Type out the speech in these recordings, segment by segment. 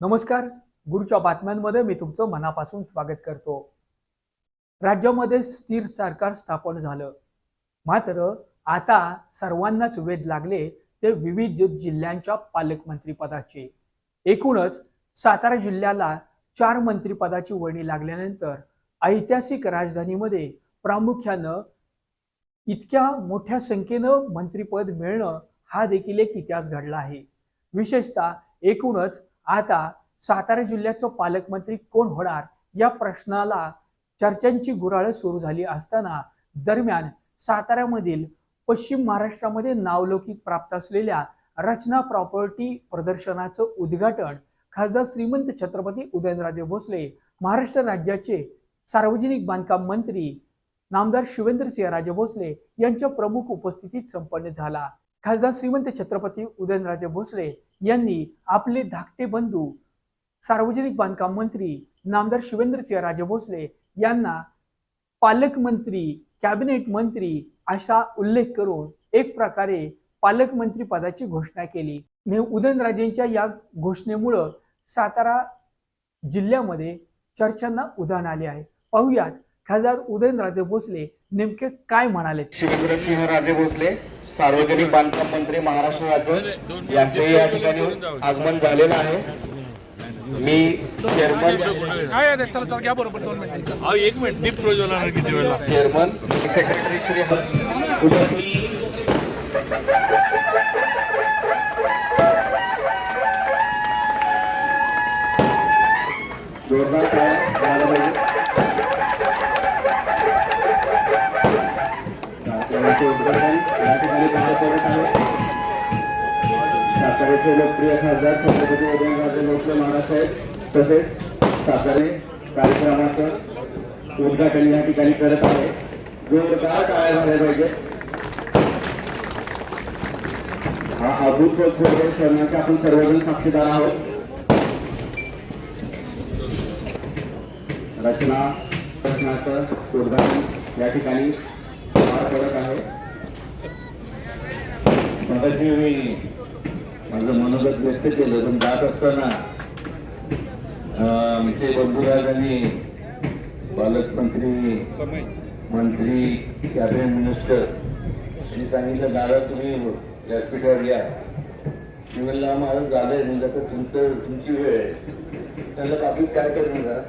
नमस्कार. गुरुच्या बातम्यांमध्ये मी तुमचं मनापासून स्वागत करतो. राज्यामध्ये स्थिर सरकार स्थापन झालं. मात्र आता सर्वांनाच वेध लागले ते विविध जिल्ह्यांच्या पालकमंत्रीपदाचे. एकूणच सातारा जिल्ह्याला चार मंत्रिपदाची वर्णी लागल्यानंतर ऐतिहासिक राजधानीमध्ये प्रामुख्यानं इतक्या मोठ्या संख्येनं मंत्रिपद मिळणं हा देखील एक इतिहास घडला आहे. विशेषतः एकूणच आता सातारा जिल्ह्याचं पालकमंत्री कोण होणार या प्रश्नाला चर्चांची गुराळं सुरू झाली असताना दरम्यान साताऱ्यामधील पश्चिम महाराष्ट्रामध्ये नावलौकिक प्राप्त असलेल्या रचना प्रॉपर्टी प्रदर्शनाचं उद्घाटन खासदार श्रीमंत छत्रपती उदयनराजे भोसले महाराष्ट्र राज्याचे सार्वजनिक बांधकाम मंत्री नामदार शिवेंद्रसिंह राजे भोसले यांच्या प्रमुख उपस्थितीत संपन्न झाला. खासदार श्रीमंत छत्रपती उदयनराजे भोसले यांनी आपले धाकटे बंधू सार्वजनिक बांधकाम मंत्री नामदार शिवेंद्रसिंह राजे भोसले यांना पालकमंत्री कॅबिनेट मंत्री असा उल्लेख करून एक प्रकारे पालकमंत्री पदाची घोषणा केली. ने उदयनराजेंच्या या घोषणेमुळं सातारा जिल्ह्यामध्ये चर्चांना उधाण आले आहे. पाहुयात खासदार उदयनराजे भोसले नेमके काय म्हणाले? शिवेंद्रसिंह राजे भोसले सार्वजनिक बांधकाम मंत्री महाराष्ट्र राज्य यांचे या ठिकाणी आगमन झालेलं आहे. मी चेअरमन एक मिनिट दीप प्रज्वलनाला किती वेळ चेअरमन सेक्रेटरी श्री जोरदार टाळ्या झाला पाहिजे. कार्यक्रमाचे उद्घाटन या ठिकाणी पार पडत आहे साताऱ्याचे लोकप्रिय खासदार छत्रपती उदयनराजे भोसले महाराज तसेच सातारे कार्यक्रमाचं उद्घाटन या ठिकाणी करत आहे. जोरदार टाळ्या झाल्या पाहिजे हा अभूतपूर्व क्षणाचे आपण सर्वजण साक्षीदार आहोत. रचना प्रश्नाचं उद्घाटन या ठिकाणी पार पडत आहे. मगाशी मी माझं मनोगत व्यक्त केलं पण जात असताना आमचे बंधुराज आणि पालकमंत्री मंत्री कॅबिनेट मिनिस्टर यांनी सांगितलं दादा तुम्ही व्यासपीठावर या. मी म्हणलं माझं झालंय म्हणजे आता तुमचं तुमची वेळ आहे. त्यांना बाकी काय करू नका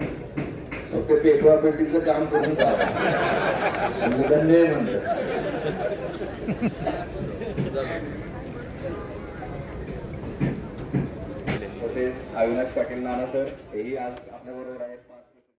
फक्त पेटवा पेटीचं काम करून जा. म्हणलं. तसेच अविनाश पाटील नाना सर हेही आज आपल्या बरोबर आहेत.